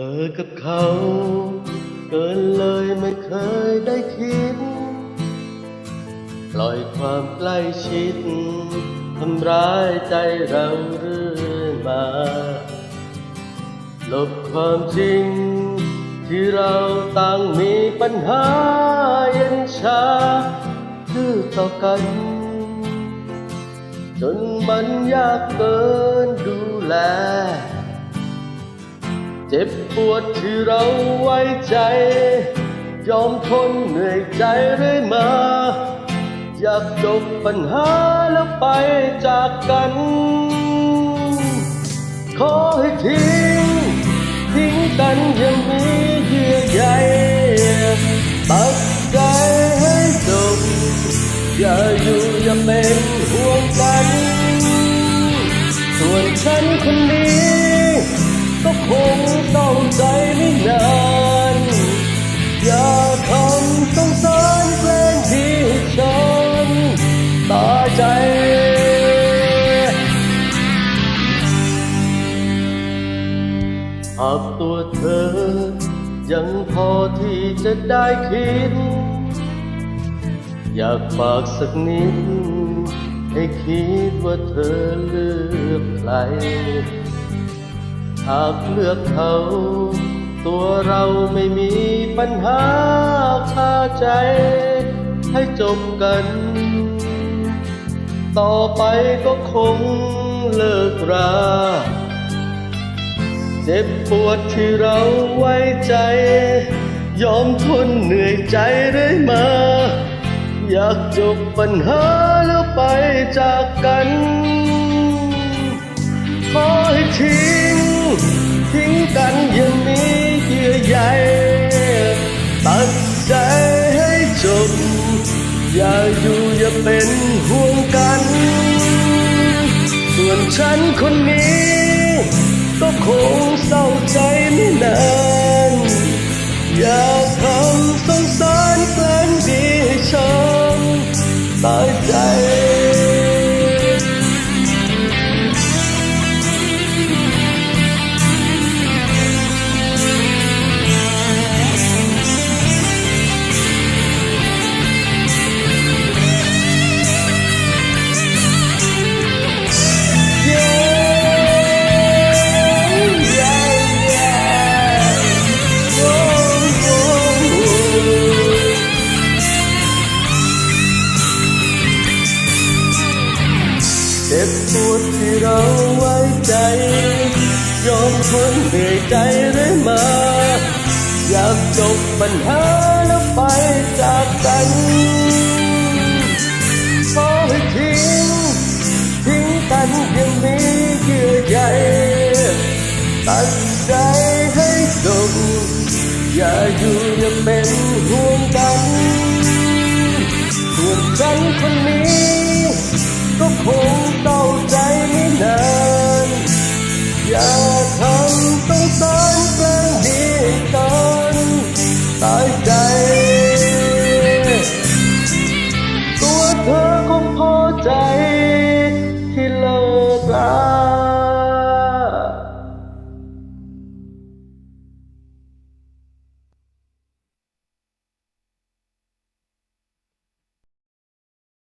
อกับเขา เกินเลยไม่เคยได้คิด ปล่อยความใกล้ชิดทำร้ายใจเราเรื่อยมาลบความจริง ที่เราต่างมีปัญหาเย็นชาคือต่อกัน จนมันยากเกินดูแล เจ็บปวดที่เราไว้ใจ ยอมทนเหนื่อยใจเรื่อยมา อยากจบปัญหาแล้วไปจากกัน ขอให้ทิ้ง ทิ้งกันยังมีเยื่อใยตัดใจให้จบ อย่าอยู่อย่าเป็นห่วงกัน ส่วนฉันคนนี้ ก็คงต้องใจไม่นาน อย่าทำต้องสารแกล้งที่ฉันตาใจหากตัวเธอ ยังพอที่จะได้คิด อยากฝากสักนิด ให้คิดว่าเธอเลือกใคร หากเลือกเขา ตัวเราไม่มีปัญหาคาใจ ให้จบกัน ต่อไปก็คงเลิกราเจ็บปวดที่เราไว้ใจ ยอมทนเหนื่อยใจเรื่อยมา อยากจบปัญหาแล้วไปจากกัน อย่าอยู่อย่าเป็นห่วงกัน ส่วนฉันคนนี้ ก็คงเศร้าใจไม่นาน จ็บปวดที่เราไว้ใจ ยอมทนเหนื่อยใจเรื่อยมา อยากจบปัญหาแล้วไปจากกันขอให้ทิ้งทิ้งกันยังมีเยื่อใยตัดใจให้จบอย่าอยู่อย่าเป็นห่วงกัน